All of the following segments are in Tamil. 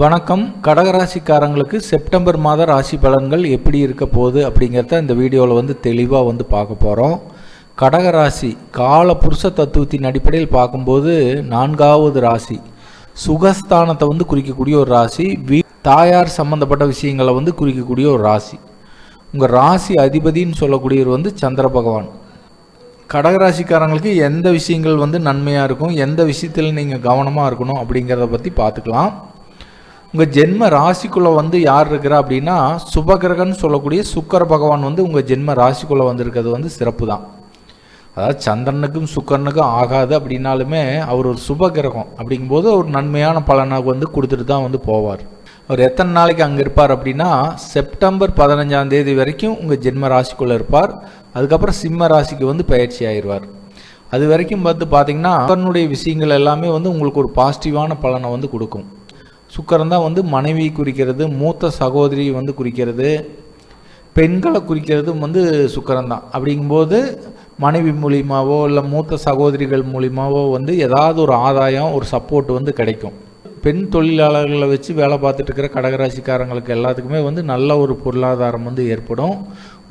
வணக்கம். கடகராசிக்காரங்களுக்கு செப்டம்பர் மாத ராசி பலன்கள் எப்படி இருக்க போகுது அப்படிங்கிறத இந்த வீடியோவில் வந்து தெளிவாக வந்து பார்க்க போகிறோம் கடகராசி கால புருஷ தத்துவத்தின் அடிப்படையில் பார்க்கும்போது நான்காவது ராசி. சுகஸ்தானத்தை வந்து குறிக்கக்கூடிய ஒரு ராசி. வீ தாயார் சம்பந்தப்பட்ட விஷயங்களை வந்து குறிக்கக்கூடிய ஒரு ராசி. உங்கள் ராசி அதிபதின்னு சொல்லக்கூடியவர் வந்து சந்திர பகவான். கடகராசிக்காரங்களுக்கு எந்த விஷயங்கள் வந்து நன்மையாக இருக்கும் எந்த விஷயத்தில் நீங்கள் கவனமாக இருக்கணும் அப்படிங்கிறத பற்றி பார்த்துக்கலாம். உங்கள் ஜென்ம ராசிக்குள்ளே வந்து யார் இருக்கிறா அப்படின்னா சுபகிரகன்னு சொல்லக்கூடிய சுக்கர பகவான் வந்து உங்கள் ஜென்ம ராசிக்குள்ளே வந்திருக்கிறது வந்து சிறப்பு தான் அதாவது சந்திரனுக்கும் சுக்கரனுக்கும் ஆகாது அப்படின்னாலுமே அவர் ஒரு சுப கிரகம் அப்படிங்கும்போது ஒரு நன்மையான பலனை வந்து கொடுத்துட்டு தான் வந்து போவார். அவர் எத்தனை நாளைக்கு அங்கே இருப்பார் அப்படின்னா செப்டம்பர் பதினஞ்சாம் தேதி வரைக்கும் உங்கள் ஜென்ம ராசிக்குள்ளே இருப்பார். அதுக்கப்புறம் சிம்ம ராசிக்கு வந்து பயிற்சி ஆயிடுவார். அது வரைக்கும் பார்த்து பார்த்தீங்கன்னா அவனுடைய விஷயங்கள் எல்லாமே வந்து உங்களுக்கு ஒரு பாசிட்டிவான பலனை வந்து கொடுக்கும். சுக்கரன் தான் வந்து மனைவி குறிக்கிறது மூத்த சகோதரி வந்து குறிக்கிறது பெண்களை குறிக்கிறதும் வந்து சுக்கரன் தான் அப்படிங்கும்போது மனைவி மூலியமாவோ இல்லை மூத்த சகோதரிகள் மூலியமாவோ வந்து ஏதாவது ஒரு ஆதாயம் ஒரு சப்போர்ட் வந்து கிடைக்கும். பெண் தொழிலாளர்களை வச்சு வேலை பார்த்துட்டு இருக்கிற கடகராசிக்காரங்களுக்கு எல்லாத்துக்குமே வந்து நல்ல ஒரு பொருளாதாரம் வந்து ஏற்படும்.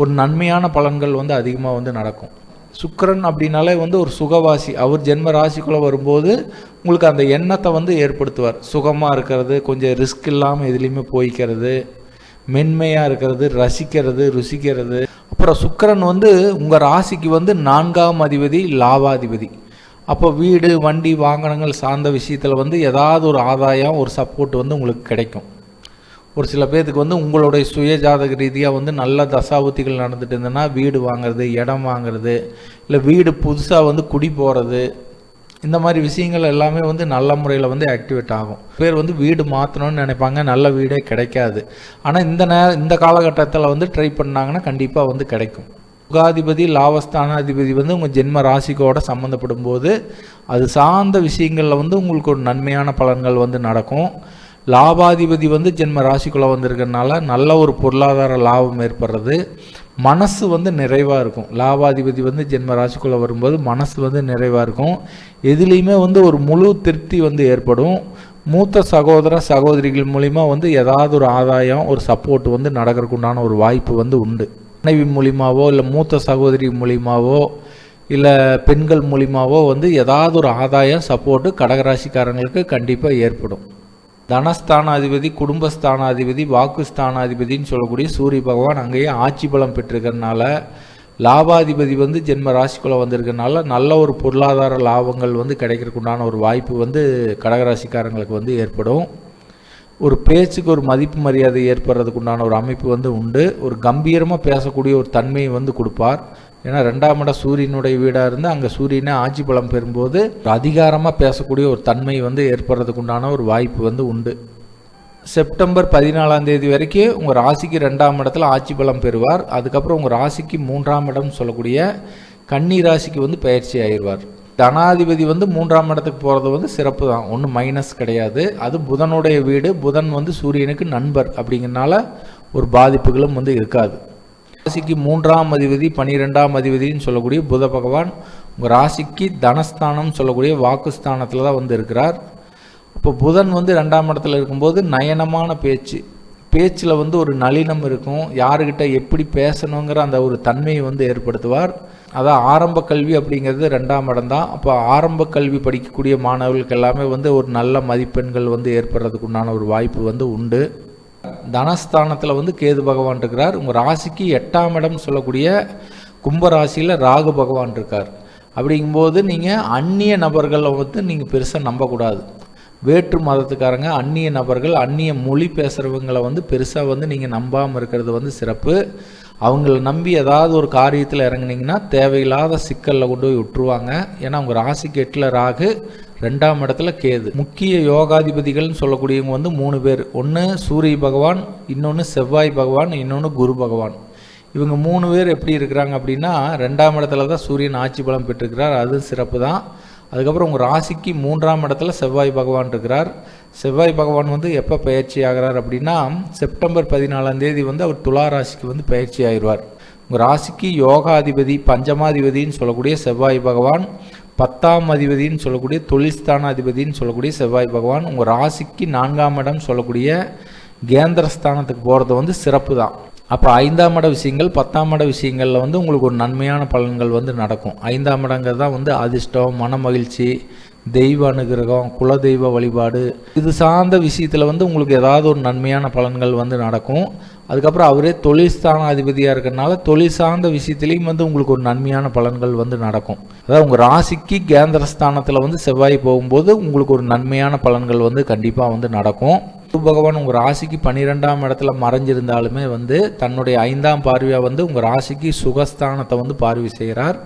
ஒரு நன்மையான பலன்கள் வந்து அதிகமாக வந்து நடக்கும். சுக்கரன் அப்படின்னாலே வந்து ஒரு சுகவாசி. அவர் ஜென்ம ராசிக்குள்ளே வரும்போது உங்களுக்கு அந்த எண்ணத்தை வந்து ஏற்படுத்துவார். சுகமாக இருக்கிறது கொஞ்சம் ரிஸ்க் இல்லாமல் எதுலேயுமே போய்க்கிறது மென்மையாக இருக்கிறது ரசிக்கிறது ருசிக்கிறது. அப்புறம் சுக்கரன் வந்து உங்கள் ராசிக்கு வந்து நான்காம் அதிபதி லாபாதிபதி அப்போ வீடு வண்டி வாகனங்கள் சார்ந்த விஷயத்தில் வந்து ஏதாவது ஒரு ஆதாயம் ஒரு சப்போர்ட் வந்து உங்களுக்கு கிடைக்கும். ஒரு சில பேர்த்துக்கு வந்து உங்களுடைய சுய ஜாதக ரீதியாக வந்து நல்ல தசாபுத்திகள் நடந்துட்டு இருந்ததுன்னா வீடு வாங்குறது இடம் வாங்குறது இல்லை வீடு புதுசாக வந்து குடி போகிறது இந்த மாதிரி விஷயங்கள் எல்லாமே வந்து நல்ல முறையில் வந்து ஆக்டிவேட் ஆகும். பேர் வந்து வீடு மாற்றணும்னு நினைப்பாங்க நல்ல வீடே கிடைக்காது. ஆனால் இந்த நே இந்த காலகட்டத்தில் வந்து ட்ரை பண்ணாங்கன்னா கண்டிப்பாக வந்து கிடைக்கும். சுகாதிபதி லாபஸ்தானாதிபதி வந்து உங்கள் ஜென்ம ராசிக்கோட சம்மந்தப்படும் போது அது சார்ந்த விஷயங்களில் வந்து உங்களுக்கு ஒரு நன்மையான பலன்கள் வந்து நடக்கும். லாபாதிபதி வந்து ஜென்ம ராசிக்குள்ளே வந்திருக்கனால நல்ல ஒரு பொருளாதார லாபம் ஏற்படுறது. மனசு வந்து நிறைவாக இருக்கும். லாபாதிபதி வந்து ஜென்ம ராசிக்குள்ளே வரும்போது மனசு வந்து நிறைவாக இருக்கும். எதுலேயுமே வந்து ஒரு முழு திருப்தி வந்து ஏற்படும். மூத்த சகோதர சகோதரிகள் மூலிமா வந்து ஏதாவது ஒரு ஆதாயம் ஒரு சப்போர்ட் வந்து நடக்கிறதுக்குண்டான ஒரு வாய்ப்பு வந்து உண்டு. மனைவி மூலிமாவோ இல்லை மூத்த சகோதரி மூலிமாவோ இல்லை பெண்கள் மூலிமாவோ வந்து ஏதாவது ஒரு ஆதாயம் சப்போர்ட்டு கடகராசிக்காரங்களுக்கு கண்டிப்பாக ஏற்படும். தனஸ்தானாதிபதி குடும்பஸ்தானாதிபதி வாக்குஸ்தானாதிபதின்னு சொல்லக்கூடிய சூரிய பகவான் அங்கேயே ஆட்சி பலம் பெற்றிருக்கிறதுனால லாபாதிபதி வந்து ஜென்ம ராசிக்குள்ளே வந்திருக்கனால நல்ல ஒரு பொருளாதார லாபங்கள் வந்து கிடைக்கிறதுக்குண்டான ஒரு வாய்ப்பு வந்து கடகராசிக்காரங்களுக்கு வந்து ஏற்படும். ஒரு பேச்சுக்கு ஒரு மதிப்பு மரியாதை ஏற்படுறதுக்குண்டான ஒரு அமைப்பு வந்து உண்டு. ஒரு கம்பீரமாக பேசக்கூடிய ஒரு தன்மையை வந்து கொடுப்பார். ஏன்னா ரெண்டாம் இடம் சூரியனுடைய வீடாக இருந்து அங்கே சூரியனை ஆட்சி பலம் பெறும்போது அதிகாரமாக பேசக்கூடிய ஒரு தன்மை வந்து ஏற்படுறதுக்கு உண்டான ஒரு வாய்ப்பு வந்து உண்டு. செப்டம்பர் பதினாலாம் தேதி வரைக்கும் உங்கள் ராசிக்கு ரெண்டாம் இடத்துல ஆட்சி பலம் பெறுவார். அதுக்கப்புறம் உங்கள் ராசிக்கு மூன்றாம் இடம் சொல்லக்கூடிய கன்னி ராசிக்கு வந்து பயிற்சி ஆயிடுவார். தனாதிபதி வந்து மூன்றாம் இடத்துக்கு போகிறது வந்து சிறப்பு தான். ஒன்றும் மைனஸ் கிடையாது. அது புதனுடைய வீடு. புதன் வந்து சூரியனுக்கு நண்பர் அப்படிங்கிறனால ஒரு பாதிப்புகளும் வந்து இருக்காது. ராசிக்கு மூன்றாம் அதிபதி பனிரெண்டாம் அதிபதினு சொல்லக்கூடிய புத பகவான் உங்கள் ராசிக்கு தனஸ்தானம் சொல்லக்கூடிய வாக்குஸ்தானத்தில் தான் வந்து இருக்கிறார். இப்போ புதன் வந்து ரெண்டாம் இடத்துல இருக்கும்போது நயனமான பேச்சு. பேச்சில் வந்து ஒரு நளினம் இருக்கும். யாருக்கிட்ட எப்படி பேசணுங்கிற அந்த ஒரு தன்மையை வந்து ஏற்படுத்துவார். அதான் ஆரம்ப கல்வி அப்படிங்கிறது ரெண்டாம் இடம் தான். அப்போ ஆரம்ப கல்வி படிக்கக்கூடிய மாணவர்களுக்கு எல்லாமே வந்து ஒரு நல்ல மதிப்பெண்கள் வந்து ஏற்படுறதுக்கு உண்டான ஒரு வாய்ப்பு வந்து உண்டு. தனஸ்தானத்தில் வந்து கேது பகவான் இருக்கிறார். உங்கள் ராசிக்கு எட்டாம் இடம் சொல்லக்கூடிய கும்பராசியில் ராகு பகவான் இருக்கார். அப்படிங்கும்போது நீங்கள் அந்நிய நபர்களை வந்து நீங்கள் பெருசாக நம்பக்கூடாது. வேற்று மதத்துக்காரங்க அந்நிய நபர்கள் அந்நிய மொழி பேசுகிறவங்களை வந்து பெருசாக வந்து நீங்கள் நம்பாமல் இருக்கிறது வந்து சிறப்பு. அவங்கள நம்பி ஏதாவது ஒரு காரியத்தில் இறங்குனீங்கன்னா தேவையில்லாத சிக்கலில் கொண்டு போய் விட்டுருவாங்க. ஏன்னா அவங்க ராசிக்கு எட்டில் ராகு ரெண்டாம் இடத்துல கேது. முக்கிய யோகாதிபதிகள்னு சொல்லக்கூடியவங்க வந்து மூணு பேர். ஒன்று சூரிய பகவான் இன்னொன்று செவ்வாய் பகவான் இன்னொன்று குரு பகவான். இவங்க மூணு பேர் எப்படி இருக்கிறாங்க அப்படின்னா ரெண்டாம் இடத்துல தான் சூரியன் ஆட்சி பலம் பெற்றிருக்கிறார். அது சிறப்பு தான். அதுக்கப்புறம் உங்கள் ராசிக்கு மூன்றாம் இடத்துல செவ்வாய் பகவான் இருக்கிறார். செவ்வாய் பகவான் வந்து எப்போ பயிற்சி ஆகிறார் அப்படின்னா செப்டம்பர் பதினாலாம் தேதி வந்து அவர் துலா ராசிக்கு வந்து பயிற்சி ஆயிடுவார். உங்கள் ராசிக்கு யோகாதிபதி பஞ்சமாதிபதின்னு சொல்லக்கூடிய செவ்வாய் பகவான் பத்தாம் அதிபதின்னு சொல்லக்கூடிய தொழில்ஸ்தான அதிபதின்னு சொல்லக்கூடிய செவ்வாய் பகவான் உங்கள் ராசிக்கு நான்காம் இடம் சொல்லக்கூடிய கேந்திரஸ்தானத்துக்கு போகிறது வந்து சிறப்பு தான் அப்போ ஐந்தாம் இட விஷயங்கள் பத்தாம் இட விஷயங்களில் வந்து உங்களுக்கு ஒரு நன்மையான பலன்கள் வந்து நடக்கும். ஐந்தாம் இடங்கிறது தான் வந்து அதிர்ஷ்டம் மன மகிழ்ச்சி தெய்வ அனுகிரகம் குலதெய்வ வழிபாடு இது சார்ந்த விஷயத்தில் வந்து உங்களுக்கு ஏதாவது ஒரு நன்மையான பலன்கள் வந்து நடக்கும். அதுக்கப்புறம் அவரே தொழில் ஸ்தான அதிபதியாக இருக்கிறனால தொழில் சார்ந்த விஷயத்துலேயும் வந்து உங்களுக்கு ஒரு நன்மையான பலன்கள் வந்து நடக்கும். அதாவது உங்கள் ராசிக்கு கேந்திரஸ்தானத்தில் வந்து செவ்வாய் போகும்போது உங்களுக்கு ஒரு நன்மையான பலன்கள் வந்து கண்டிப்பாக வந்து நடக்கும். குரு பகவான் உங்கள் ராசிக்கு பன்னிரெண்டாம் இடத்துல மறைஞ்சிருந்தாலுமே வந்து தன்னுடைய ஐந்தாம் பார்வையாக வந்து உங்கள் ராசிக்கு சுகஸ்தானத்தை வந்து பார்வை செய்கிறார்.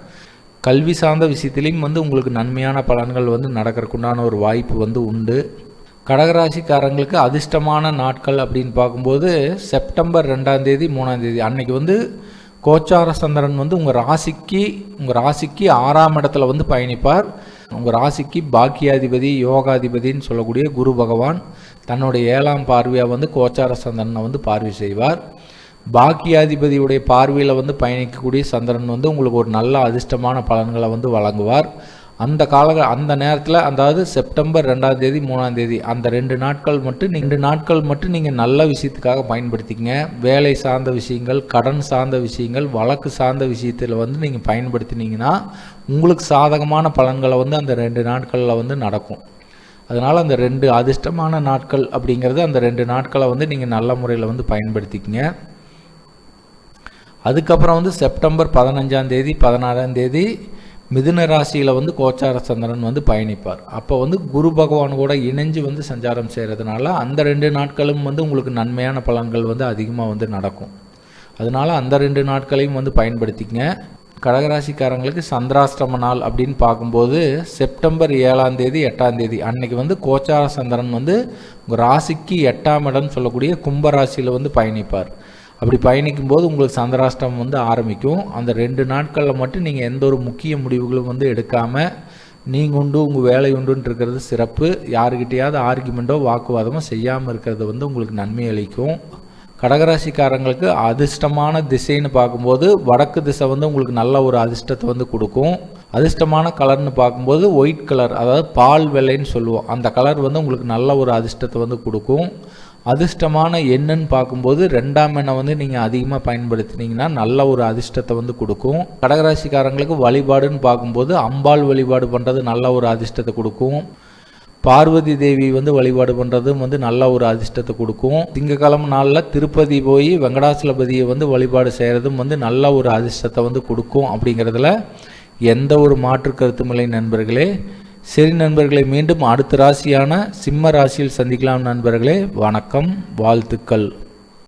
கல்வி சார்ந்த விஷயத்திலையும் வந்து உங்களுக்கு நன்மையான பலன்கள் வந்து நடக்கிறதுக்குண்டான ஒரு வாய்ப்பு வந்து உண்டு. கடகராசிக்காரங்களுக்கு அதிர்ஷ்டமான நாட்கள் அப்படின்னு பார்க்கும்போது செப்டம்பர் ரெண்டாம் தேதி மூணாம் தேதி. அன்னைக்கு வந்து கோச்சார சந்திரன் வந்து உங்கள் ராசிக்கு உங்கள் ராசிக்கு ஆறாம் இடத்துல வந்து பயணிப்பார். உங்கள் ராசிக்கு பாக்கியாதிபதி யோகாதிபதின்னு சொல்லக்கூடிய குரு பகவான் தன்னுடைய ஏழாம் பார்வையாக வந்து கோச்சார சந்திரனை வந்து பார்வை செய்வார். பாக்கியாதிபதியுடைய பார்வையில் வந்து பயணிக்கக்கூடிய சந்திரன் வந்து உங்களுக்கு ஒரு நல்ல அதிர்ஷ்டமான பலன்களை வந்து வழங்குவார். அந்த கால அந்த நேரத்தில் அதாவது செப்டம்பர் ரெண்டாம் தேதி மூணாம் தேதி அந்த ரெண்டு நாட்கள் மட்டும் ரெண்டு நாட்கள் மட்டும் நீங்கள் நல்ல விஷயத்துக்காக பயன்படுத்திக்கங்க. வேலை சார்ந்த விஷயங்கள் கடன் சார்ந்த விஷயங்கள் வழக்கு சார்ந்த விஷயத்தில் வந்து நீங்கள் பயன்படுத்தினீங்கன்னா உங்களுக்கு சாதகமான பலன்களை வந்து அந்த ரெண்டு நாட்களில் வந்து நடக்கும். அதனால் அந்த ரெண்டு அதிர்ஷ்டமான நாட்கள் அப்படிங்கிறது அந்த ரெண்டு நாட்களை வந்து நீங்கள் நல்ல முறையில் வந்து பயன்படுத்திக்கங்க. அதுக்கப்புறம் வந்து செப்டம்பர் பதினஞ்சாம் தேதி பதினாறாம் தேதி மிதுன ராசியில் வந்து கோச்சார சந்திரன் வந்து பயணிப்பார். அப்போ வந்து குரு பகவான் கூட இணைஞ்சு வந்து சஞ்சாரம் செய்கிறதுனால அந்த ரெண்டு நாட்களும் வந்து உங்களுக்கு நன்மையான பலன்கள் வந்து அதிகமாக வந்து நடக்கும். அதனால் அந்த ரெண்டு நாட்களையும் வந்து பயன்படுத்திக்கங்க. கடகராசிக்காரங்களுக்கு சந்திராஷ்டம நாள் அப்படின்னு பார்க்கும்போது செப்டம்பர் ஏழாம் தேதி எட்டாம் தேதி அன்னைக்கு வந்து கோச்சார சந்திரன் வந்து உங்கள் ராசிக்கு எட்டாம் இடம் சொல்லக்கூடிய கும்பராசியில் வந்து பயணிப்பார். அப்படி பயணிக்கும் போது உங்களுக்கு சந்திராஷ்டம் வந்து ஆரம்பிக்கும். அந்த ரெண்டு நாட்களில் மட்டும் நீங்கள் எந்த ஒரு முக்கிய முடிவுகளும் வந்து எடுக்காமல் நீங்கள் உண்டு உங்கள் வேலை உண்டுன்னு இருக்கிறது சிறப்பு. யாருக்கிட்டையாவது ஆர்குமெண்ட்டோ வாக்குவாதமோ செய்யாமல் இருக்கிறது வந்து உங்களுக்கு நன்மை அளிக்கும். கடகராசிக்காரங்களுக்கு அதிர்ஷ்டமான திசைன்னு பார்க்கும்போது வடக்கு திசை வந்து உங்களுக்கு நல்ல ஒரு அதிர்ஷ்டத்தை வந்து கொடுக்கும். அதிர்ஷ்டமான கலர்னு பார்க்கும்போது ஒயிட் கலர் அதாவது பால் வெள்ளைன்னு சொல்லுவோம். அந்த கலர் வந்து உங்களுக்கு நல்ல ஒரு அதிர்ஷ்டத்தை வந்து கொடுக்கும். அதிர்ஷ்டமான எண்ணுன்னு பார்க்கும்போது ரெண்டாம் எண்ணை வந்து நீங்கள் அதிகமாக பயன்படுத்தினீங்கன்னா நல்ல ஒரு அதிர்ஷ்டத்தை வந்து கொடுக்கும். கடகராசிக்காரங்களுக்கு வழிபாடுன்னு பார்க்கும்போது அம்பாள் வழிபாடு பண்ணுறது நல்ல ஒரு அதிர்ஷ்டத்தை கொடுக்கும். பார்வதி தேவி வந்து வழிபாடு பண்ணுறதும் வந்து நல்ல ஒரு அதிர்ஷ்டத்தை கொடுக்கும். திங்கக்கிழமை நாளில் திருப்பதி போய் வெங்கடாசலபதியை வந்து வழிபாடு செய்கிறதும் வந்து நல்ல ஒரு அதிர்ஷ்டத்தை வந்து கொடுக்கும் அப்படிங்கிறதுல எந்த ஒரு மாற்று கருத்துமில்லை நண்பர்களே. சரி நண்பர்களை மீண்டும் அடுத்த ராசியான சிம்ம ராசியில் சந்திக்கலாம் நண்பர்களே. வணக்கம் வாழ்த்துக்கள்.